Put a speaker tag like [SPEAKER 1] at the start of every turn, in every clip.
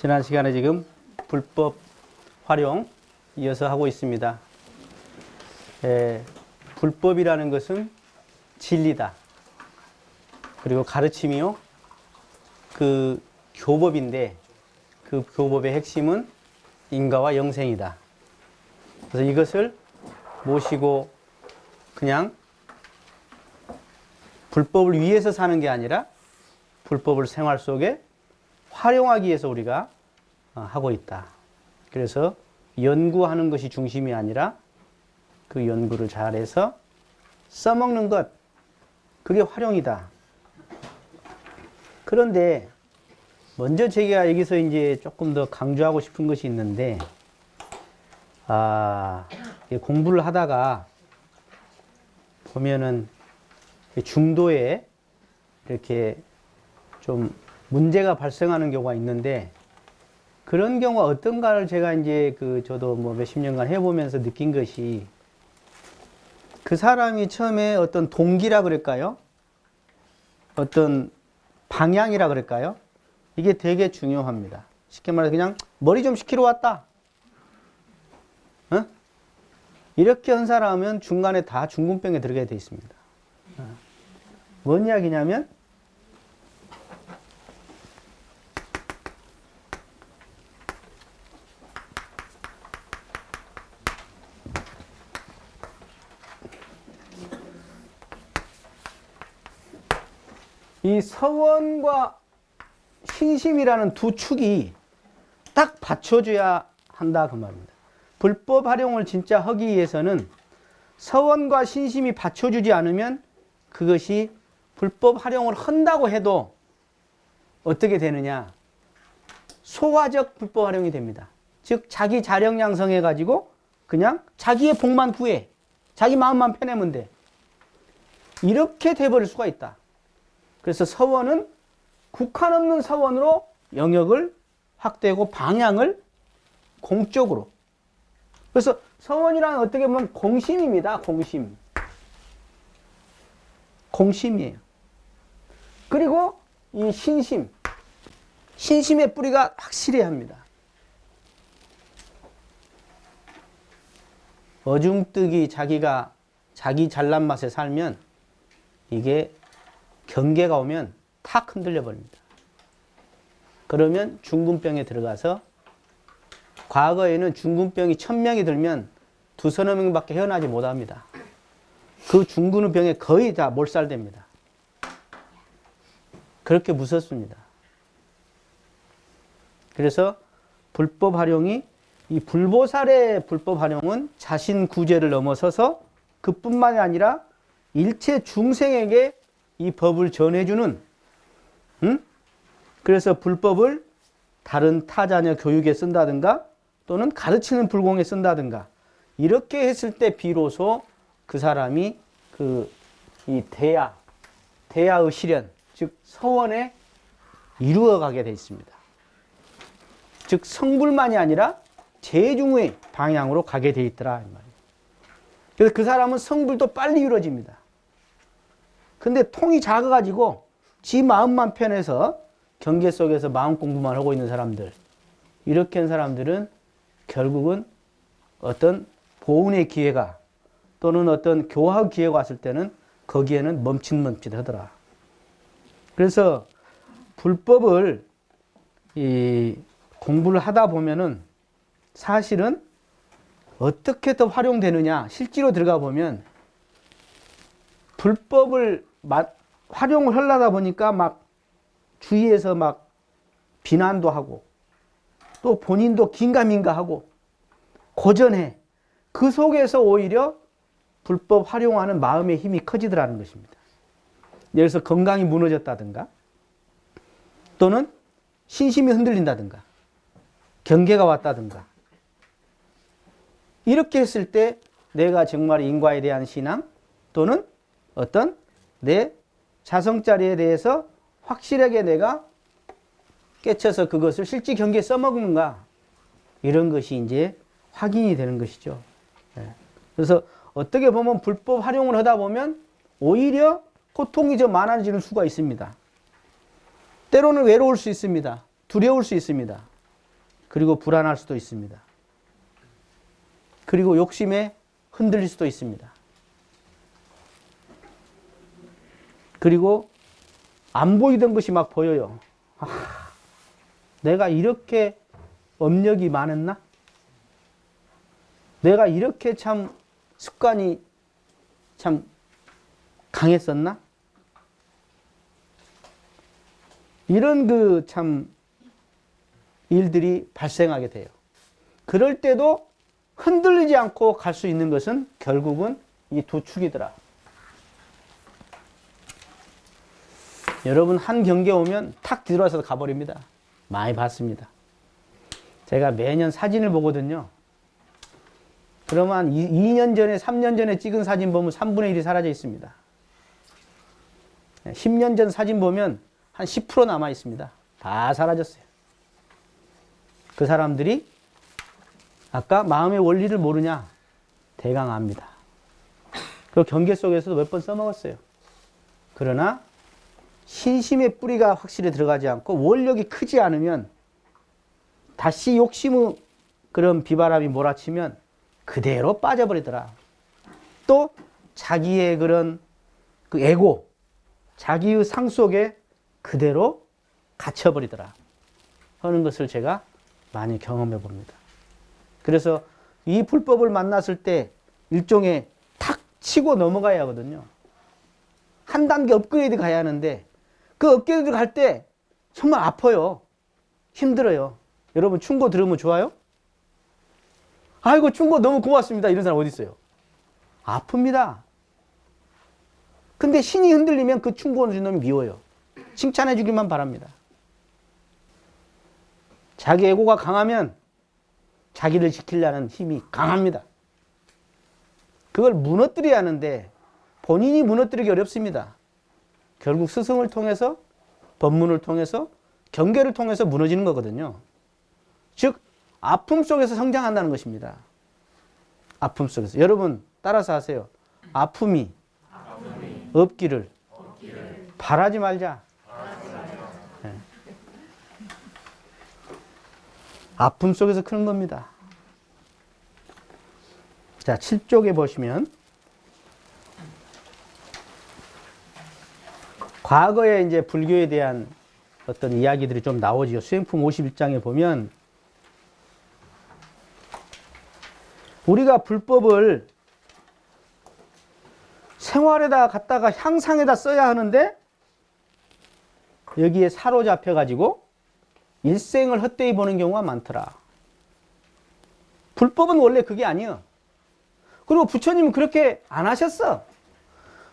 [SPEAKER 1] 지난 시간에 지금 불법 활용 이어서 하고 있습니다. 에, 불법이라는 것은 진리다. 그리고 가르침이요. 그 교법인데 그 교법의 핵심은 인과와 영생이다. 그래서 이것을 모시고 그냥 불법을 위해서 사는 게 아니라 불법을 생활 속에 활용하기 위해서 우리가 어, 하고 있다. 그래서 연구하는 것이 중심이 아니라 그 연구를 잘해서 써먹는 것, 그게 활용이다. 그런데 먼저 제가 여기서 이제 조금 더 강조하고 싶은 것이 있는데, 아, 이 공부를 하다가 보면은 중도에 이렇게 좀 문제가 발생하는 경우가 있는데 그런 경우가 어떤가를 제가 이제 그 저도 뭐 몇십 년간 해보면서 느낀 것이 그 사람이 처음에 어떤 동기라 그럴까요? 어떤 방향이라 그럴까요? 이게 되게 중요합니다. 쉽게 말해서 그냥 머리 좀 식히러 왔다. 어? 이렇게 한 사람은 중간에 다 중군병에 들어가게 돼 있습니다. 어. 뭔 이야기냐면 이 서원과 신심이라는 두 축이 딱 받쳐줘야 한다 그 말입니다. 불법 활용을 진짜 하기 위해서는 서원과 신심이 받쳐주지 않으면 그것이 불법 활용을 한다고 해도 어떻게 되느냐? 소화적 불법 활용이 됩니다. 즉 자기 자력 양성해 가지고 그냥 자기의 복만 구해. 자기 마음만 편하면 돼. 이렇게 돼 버릴 수가 있다. 그래서 서원은 국한 없는 서원으로 영역을 확대하고 방향을 공적으로. 그래서 서원이란 어떻게 보면 공심입니다. 공심. 공심이에요. 그리고 이 신심. 신심의 뿌리가 확실해야 합니다. 어중뜨기 자기가 자기 잘난 맛에 살면 이게 경계가 오면 탁 흔들려 버립니다. 그러면 중군병에 들어가서 과거에는 중군병이 천 명이 들면 두 서너 명밖에 헤어나지 못합니다. 그 중군병에 거의 다 몰살됩니다. 그렇게 무섭습니다. 그래서 불법 활용이 이 불보살의 불법 활용은 자신 구제를 넘어서서 그뿐만이 아니라 일체 중생에게 이 법을 전해주는 음? 그래서 불법을 다른 타자녀 교육에 쓴다든가 또는 가르치는 불공에 쓴다든가 이렇게 했을 때 비로소 그 사람이 그 이 대야 대야의 실현 즉 서원에 이루어가게 돼 있습니다. 즉 성불만이 아니라 재중의 방향으로 가게 돼 있더라. 그래서 그 사람은 성불도 빨리 이루어집니다. 근데 통이 작아가지고 지 마음만 편해서 경계 속에서 마음 공부만 하고 있는 사람들 이렇게 한 사람들은 결국은 어떤 보훈의 기회가 또는 어떤 교화 기회가 왔을 때는 거기에는 멈칫멈칫 하더라. 그래서 불법을 이 공부를 하다 보면은 사실은 어떻게 더 활용되느냐 실제로 들어가 보면 불법을 마, 활용을 하려다 보니까 막 주위에서 막 비난도 하고 또 본인도 긴가민가 하고 고전해 그 속에서 오히려 불법 활용하는 마음의 힘이 커지더라는 것입니다. 예를 들어서 건강이 무너졌다든가 또는 신심이 흔들린다든가 경계가 왔다든가 이렇게 했을 때 내가 정말 인과에 대한 신앙 또는 어떤 내 자성 자리에 대해서 확실하게 내가 깨쳐서 그것을 실제 경기에 써먹는가 이런 것이 이제 확인이 되는 것이죠. 예. 그래서 어떻게 보면 불법 활용을 하다 보면 오히려 고통이 더 많아지는 수가 있습니다. 때로는 외로울 수 있습니다. 두려울 수 있습니다. 그리고 불안할 수도 있습니다. 그리고 욕심에 흔들릴 수도 있습니다. 그리고 안 보이던 것이 막 보여요. 아, 내가 이렇게 업력이 많았나? 내가 이렇게 참 습관이 참 강했었나? 이런 그 참 일들이 발생하게 돼요. 그럴 때도 흔들리지 않고 갈 수 있는 것은 결국은 이 두 축이더라. 여러분 한 경기에 오면 탁 뒤돌아서 가버립니다. 많이 봤습니다. 제가 매년 사진을 보거든요. 그러면 2년 전에, 3년 전에 찍은 사진 보면 3분의 1이 사라져 있습니다. 10년 전 사진 보면 한 10% 남아 있습니다. 다 사라졌어요. 그 사람들이 아까 마음의 원리를 모르냐? 대강 압니다. 그 경계 속에서도 몇 번 써먹었어요. 그러나 신심의 뿌리가 확실히 들어가지 않고 원력이 크지 않으면 다시 욕심의 그런 비바람이 몰아치면 그대로 빠져버리더라. 또 자기의 그런 그 에고, 자기의 상 속에 그대로 갇혀버리더라. 하는 것을 제가 많이 경험해 봅니다. 그래서 이 불법을 만났을 때 일종의 탁 치고 넘어가야 하거든요. 한 단계 업그레이드 가야 하는데 그 업그레이드 갈때 정말 아파요. 힘들어요. 여러분 충고 들으면 좋아요? 아이고 충고 너무 고맙습니다. 이런 사람 어디 있어요? 아픕니다. 근데 신이 흔들리면 그 충고를 준 놈이 미워요. 칭찬해 주기만 바랍니다. 자기 에고가 강하면 자기를 지키려는 힘이 강합니다. 그걸 무너뜨려야 하는데 본인이 무너뜨리기 어렵습니다. 결국 스승을 통해서 법문을 통해서 경계를 통해서 무너지는 거거든요. 즉 아픔 속에서 성장한다는 것입니다. 아픔 속에서 여러분 따라서 하세요. 아픔이, 없기를, 바라지 말자. 네. 아픔 속에서 크는 겁니다. 자, 7쪽에 보시면 과거에 이제 불교에 대한 어떤 이야기들이 좀 나오죠. 수행품 51장에 보면 우리가 불법을 생활에다 갖다가 향상에다 써야 하는데 여기에 사로잡혀 가지고 일생을 헛되이 보는 경우가 많더라. 불법은 원래 그게 아니야. 그리고 부처님은 그렇게 안 하셨어.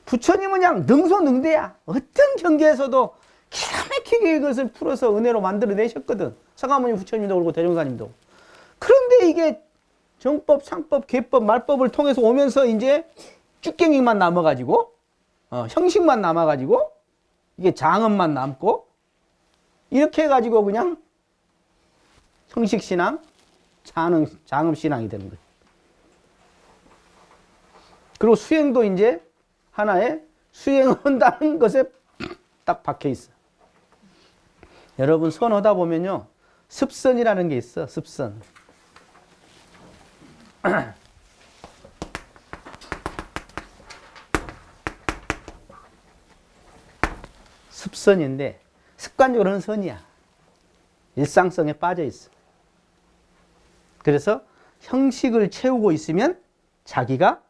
[SPEAKER 1] 부처님은 그냥 능소능대야. 어떤 경계에서도 기가 막히게 이것을 풀어서 은혜로 만들어내셨거든. 서가모니 부처님도 그렇고 대종사님도. 그런데 이게 정법, 상법, 계법, 말법을 통해서 오면서 이제 쭉갱이만 남아가지고, 어, 형식만 남아가지고, 이게 장엄만 남고, 이렇게 해가지고 그냥 형식신앙, 장엄, 장엄신앙이 되는 거죠. 그리고 수행도 이제 하나의 수행한다는 것에 딱 박혀 있어. 여러분 손 하다 보면요. 습선이라는 게 있어. 습선. 습선인데 습관적으로는 선이야. 일상성에 빠져 있어. 그래서 형식을 채우고 있으면 자기가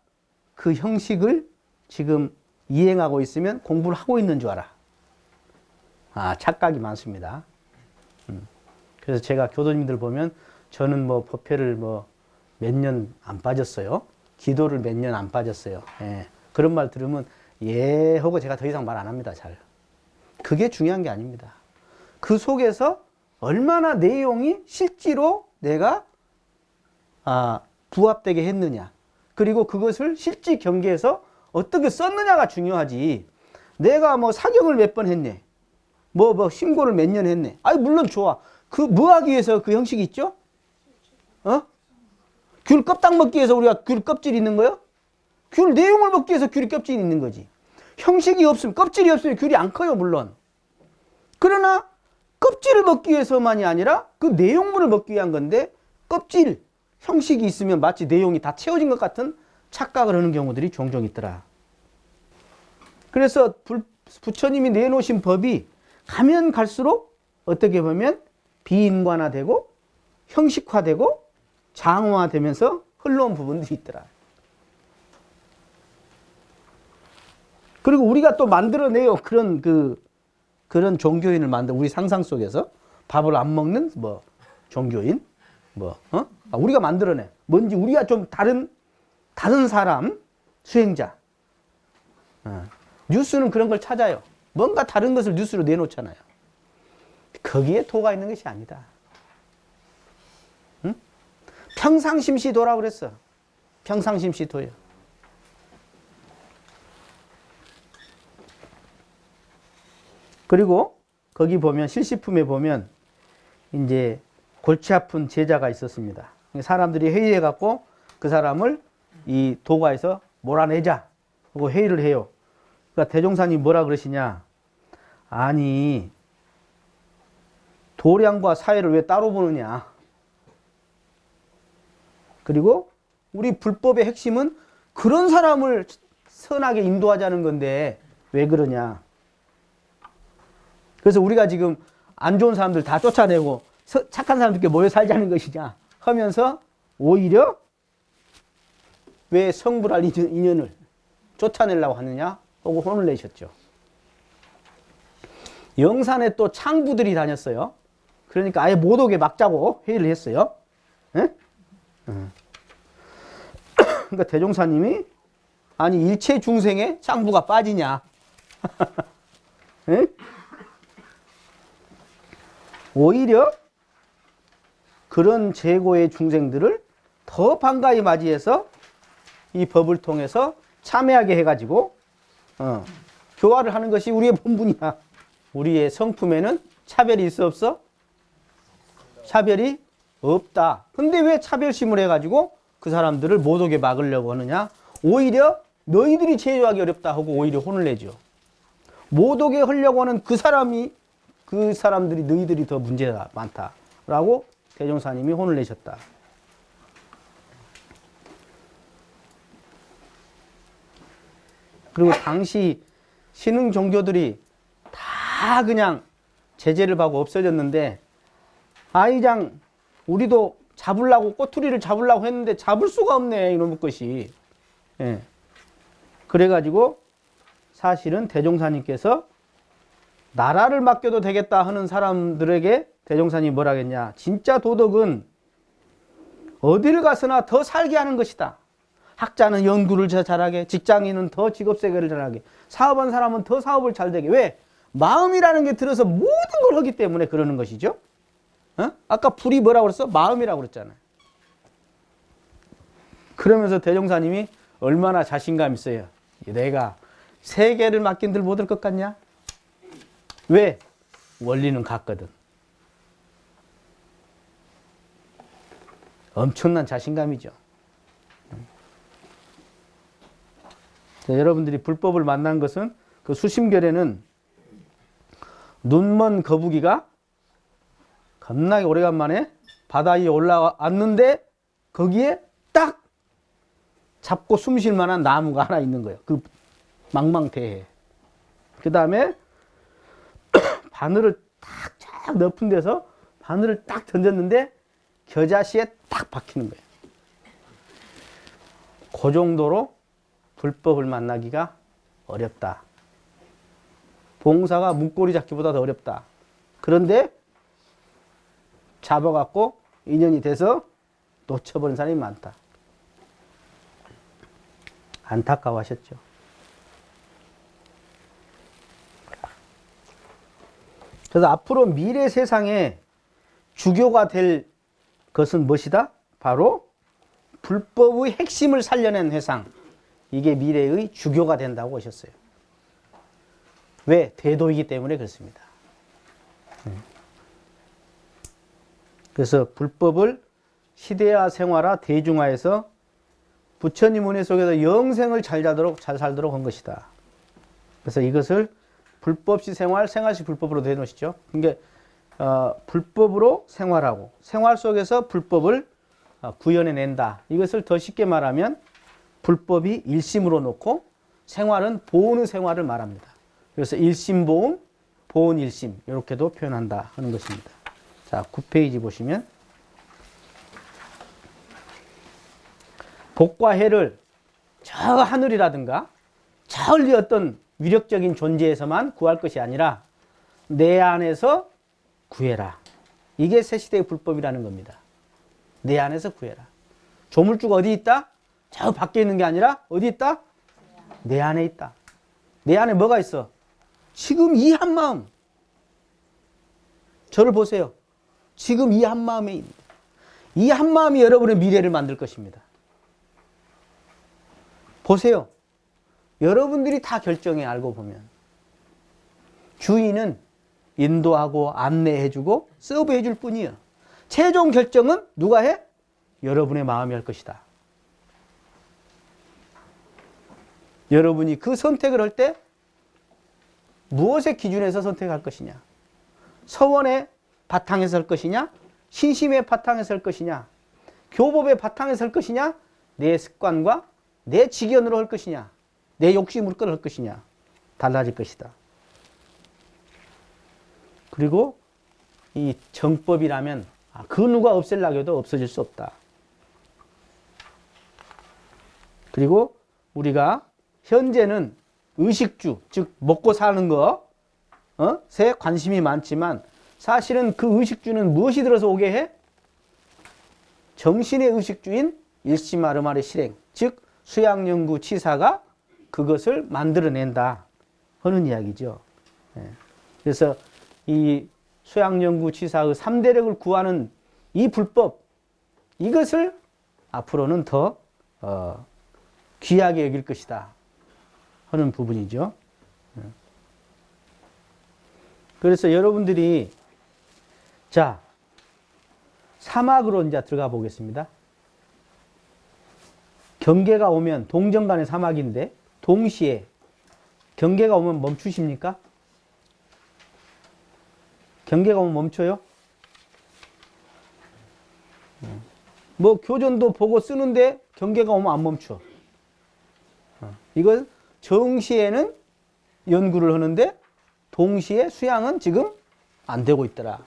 [SPEAKER 1] 그 형식을 지금 이행하고 있으면 공부를 하고 있는 줄 알아. 아, 착각이 많습니다. 음. 그래서 제가 교도님들 보면 저는 뭐 법회를 뭐 몇 년 안 빠졌어요. 기도를 몇 년 안 빠졌어요. 예. 그런 말 들으면 예 하고 제가 더 이상 말 안 합니다. 잘. 그게 중요한 게 아닙니다. 그 속에서 얼마나 내용이 실제로 내가 아, 부합되게 했느냐. 그리고 그것을 실제 경계에서 어떻게 썼느냐가 중요하지. 내가 뭐 사경을 몇 번 했네. 뭐, 뭐, 신고를 몇 년 했네. 아니, 물론 좋아. 그, 뭐 하기 위해서 그 형식이 있죠? 어? 귤 껍딱 먹기 위해서 우리가 귤 껍질 있는 거요? 귤 내용을 먹기 위해서 귤이 껍질이 있는 거지. 형식이 없으면, 껍질이 없으면 귤이 안 커요, 물론. 그러나, 껍질을 먹기 위해서만이 아니라 그 내용물을 먹기 위한 건데 껍질 형식이 있으면 마치 내용이 다 채워진 것 같은 착각을 하는 경우들이 종종 있더라. 그래서 불- 부처님이 내놓으신 법이 가면 갈수록 어떻게 보면 비인관화되고 형식화되고 장화되면서 흘러온 부분들이 있더라. 그리고 우리가 또 만들어내요. 그런 그 그런 종교인을 만들 우리 상상 속에서 밥을 안 먹는 뭐 종교인 뭐 어? 아, 우리가 만들어내. 뭔지 우리가 좀 다른 다른 사람 수행자. 어. 뉴스는 그런 걸 찾아요. 뭔가 다른 것을 뉴스로 내놓잖아요. 거기에 도가 있는 것이 아니다. 응? 평상심시 도라 그랬어. 평상심시 도요. 그리고 거기 보면 실시품에 보면 이제 골치 아픈 제자가 있었습니다. 사람들이 회의해 갖고 그 사람을 이 도가에서 몰아내자 하고 회의를 해요. 그러니까 대종사님 뭐라 그러시냐? 아니 도량과 사회를 왜 따로 보느냐? 그리고 우리 불법의 핵심은 그런 사람을 선하게 인도하자는 건데 왜 그러냐? 그래서 우리가 지금 안 좋은 사람들 다 쫓아내고 서- 착한 사람들께 모여 살자는 것이냐 하면서 오히려 왜 성불할 인연- 인연을 쫓아내려고 하느냐 하고 혼을 내셨죠. 영산에 또 창부들이 다녔어요. 그러니까 아예 못 오게 막자고 회의를 했어요. 예? 응. 그러니까 대종사님이 아니 일체 중생에 창부가 빠지냐? 예? 오히려 그런 재고의 중생들을 더 반가이 맞이해서 이 법을 통해서 참여하게 해가지고 어, 교화를 하는 것이 우리의 본분이야. 우리의 성품에는 차별이 있어 없어? 차별이 없다. 근데 왜 차별심을 해가지고 그 사람들을 못 오게 막으려고 하느냐? 오히려 너희들이 제조하기 어렵다 하고 오히려 혼을 내죠. 못 오게 하려고 하는 그 사람이 그 사람들이 너희들이 더 문제가 많다라고 대종사님이 혼을 내셨다. 그리고 당시 신흥 종교들이 다 그냥 제재를 받고 없어졌는데 아이장 우리도 잡으려고 꼬투리를 잡으려고 했는데 잡을 수가 없네 이놈의 것이. 예. 그래가지고 사실은 대종사님께서 나라를 맡겨도 되겠다 하는 사람들에게 대종사님이 뭐라 했냐. 진짜 도덕은 어딜 가서나 더 살게 하는 것이다. 학자는 연구를 더 잘하게, 직장인은 더 직업 세계를 잘하게, 사업한 사람은 더 사업을 잘 되게. 왜? 마음이라는 게 들어서 모든 걸 하기 때문에 그러는 것이죠. 어? 아까 불이 뭐라고 그랬어? 마음이라고 그랬잖아요. 그러면서 대종사님이 얼마나 자신감 있어요. 내가 세계를 맡긴들 못할 것 같냐? 왜? 원리는 같거든. 엄청난 자신감이죠. 자, 여러분들이 불법을 만난 것은 그 수심결에는 눈먼 거북이가 겁나게 오래간만에 바다 위에 올라왔는데 거기에 딱 잡고 숨 쉴 만한 나무가 하나 있는 거예요. 그 망망대해. 그 다음에 바늘을 딱쫙 높은 데서 바늘을 딱 던졌는데 겨자씨에 딱 박히는 거예요. 그 정도로 불법을 만나기가 어렵다. 봉사가 문고리 잡기보다 더 어렵다. 그런데 잡아갖고 인연이 돼서 놓쳐버린 사람이 많다. 안타까워하셨죠. 그래서 앞으로 미래 세상에 주교가 될 것은 무엇이다? 바로 불법의 핵심을 살려낸 회상. 이게 미래의 주교가 된다고 하셨어요. 왜? 대도이기 때문에 그렇습니다. 음. 그래서 불법을 시대화, 생활화, 대중화해서 부처님 은혜 속에서 영생을 잘 자도록 잘 살도록 한 것이다. 그래서 이것을 불법시 생활, 생활시 불법으로 내놓으시죠. 그러니까 어, 불법으로 생활하고 생활 속에서 불법을 어, 구현해낸다. 이것을 더 쉽게 말하면 불법이 일심으로 놓고 생활은 보온의 생활을 말합니다. 그래서 일심보온, 보온일심 이렇게도 표현한다 하는 것입니다. 자, 9페이지 보시면 복과 해를 저 하늘이라든가 저리 어떤 위력적인 존재에서만 구할 것이 아니라 내 안에서 구해라. 이게 새 시대의 불법이라는 겁니다. 내 안에서 구해라. 조물주가 어디 있다? 저 밖에 있는 게 아니라 어디 있다? 내 안에 있다. 내 안에 뭐가 있어? 지금 이 한 마음. 저를 보세요. 지금 이 한 마음에. 이 한 마음이 여러분의 미래를 만들 것입니다. 보세요. 여러분들이 다 결정해 알고 보면. 주인은 인도하고 안내해주고 서브해줄 뿐이에요. 최종 결정은 누가 해? 여러분의 마음이 할 것이다. 여러분이 그 선택을 할 때 무엇의 기준에서 선택할 것이냐? 서원의 바탕에서 할 것이냐? 신심의 바탕에서 할 것이냐? 교법의 바탕에서 할 것이냐? 내 습관과 내 직연으로 할 것이냐? 내 욕심으로 끌할 것이냐? 달라질 것이다. 그리고 이 정법이라면 아, 그 누가 없앨라고 해도 없어질 수 없다. 그리고 우리가 현재는 의식주, 즉 먹고 사는 거, 어? 새 관심이 많지만 사실은 그 의식주는 무엇이 들어서 오게 해? 정신의 의식주인 일시마르마르 실행, 즉 수양연구 치사가 그것을 만들어낸다 하는 이야기죠. 예. 그래서 이 수양연구 치사의 3대력을 구하는 이 불법 이것을 앞으로는 더 어, 귀하게 여길 것이다 하는 부분이죠. 예. 그래서 여러분들이 자 사막으로 이제 들어가 보겠습니다. 경계가 오면 동정간의 사막인데 동시에 경계가 오면 멈추십니까? 경계가 오면 멈춰요? 뭐 교전도 보고 쓰는데 경계가 오면 안 멈춰. 이건 정시에는 연구를 하는데 동시에 수양은 지금 안 되고 있더라.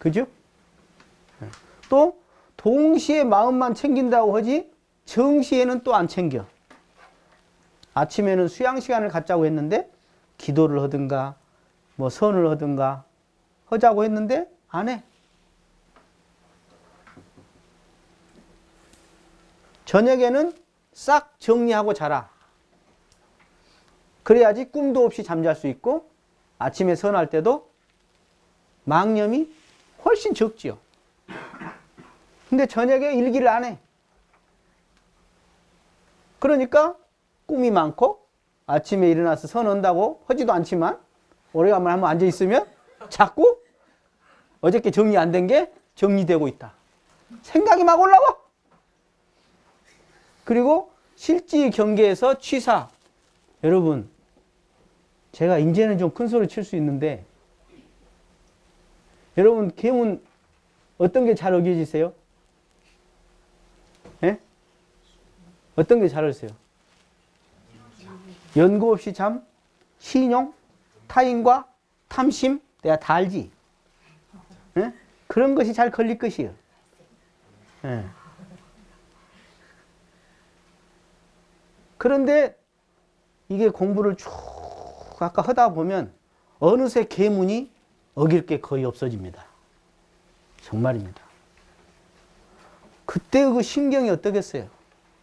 [SPEAKER 1] 그죠? 또 동시에 마음만 챙긴다고 하지 정시에는 또 안 챙겨. 아침에는 수양 시간을 갖자고 했는데 기도를 하든가 뭐 선을 하든가 하자고 했는데 안 해. 저녁에는 싹 정리하고 자라. 그래야지 꿈도 없이 잠잘 수 있고 아침에 선할 때도 망념이 훨씬 적지요. 근데 저녁에 일기를 안 해. 그러니까 꿈이 많고 아침에 일어나서 선한다고 하지도 않지만 오래간만에 한번 앉아 있으면 자꾸 어저께 정리 안 된 게 정리되고 있다. 생각이 막 올라와. 그리고 실지 경계에서 취사. 여러분, 제가 이제는 좀 큰 소리 칠 수 있는데, 여러분, 개문 어떤 게 잘 어겨지세요? 예? 어떤 게 잘 어울리세요? 연구 없이 참, 신용, 타인과 탐심, 내가 다 알지? 예? 그런 것이 잘 걸릴 것이요. 예. 그런데 이게 공부를 쭉 아까 하다 보면 어느새 계문이 어길 게 거의 없어집니다. 정말입니다. 그때 그 신경이 어떻겠어요?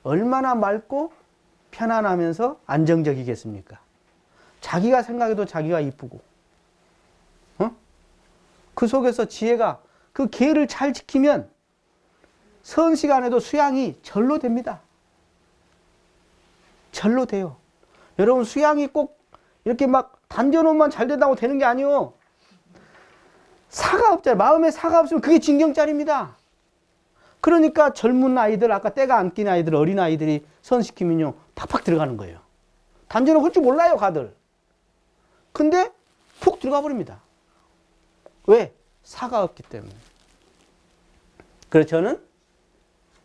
[SPEAKER 1] 얼마나 맑고 편안하면서 안정적이겠습니까? 자기가 생각해도 자기가 이쁘고, 어? 그 속에서 지혜가 그 계를 잘 지키면 선 시간에도 수양이 절로 됩니다. 절로 돼요. 여러분 수양이 꼭 이렇게 막 단전호만 잘 된다고 되는 게 아니요. 사가 없잖아요. 마음에 사가 없으면 그게 진경짜리입니다. 그러니까 젊은 아이들, 아까 때가 안 낀 아이들, 어린 아이들이 선시키면요, 팍팍 들어가는 거예요. 단전호 할 줄 몰라요, 가들. 근데 푹 들어가 버립니다. 왜? 사가 없기 때문에. 그래서 저는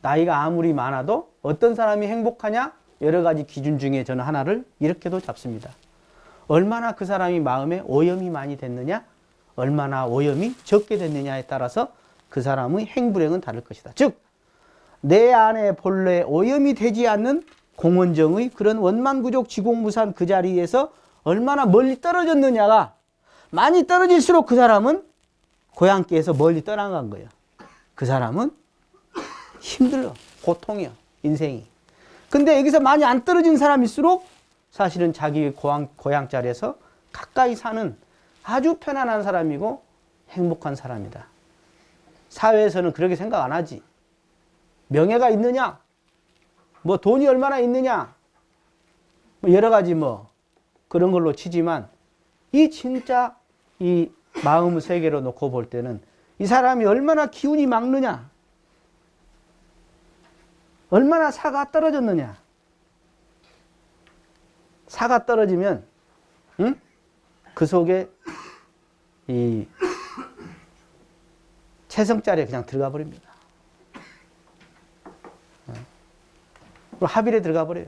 [SPEAKER 1] 나이가 아무리 많아도 어떤 사람이 행복하냐? 여러 가지 기준 중에 저는 하나를 이렇게도 잡습니다. 얼마나 그 사람이 마음에 오염이 많이 됐느냐? 얼마나 오염이 적게 됐느냐에 따라서 그 사람의 행불행은 다를 것이다. 즉, 내 안에 본래 오염이 되지 않는 공원정의 그런 원만구족 지공무산 그 자리에서 얼마나 멀리 떨어졌느냐가 많이 떨어질수록 그 사람은 고향께에서 멀리 떠나간 거예요. 그 사람은 힘들어. 고통이야. 인생이. 근데 여기서 많이 안 떨어진 사람일수록 사실은 자기 고향, 고향 자리에서 가까이 사는 아주 편안한 사람이고 행복한 사람이다. 사회에서는 그렇게 생각 안 하지. 명예가 있느냐? 뭐 돈이 얼마나 있느냐? 뭐 여러 가지 뭐 그런 걸로 치지만 이 진짜 이 마음 세계로 놓고 볼 때는 이 사람이 얼마나 기운이 막느냐? 얼마나 사가 떨어졌느냐? 사가 떨어지면 응? 그 속에 이 채성자리에 그냥 들어가 버립니다. 합일에 들어가 버려요.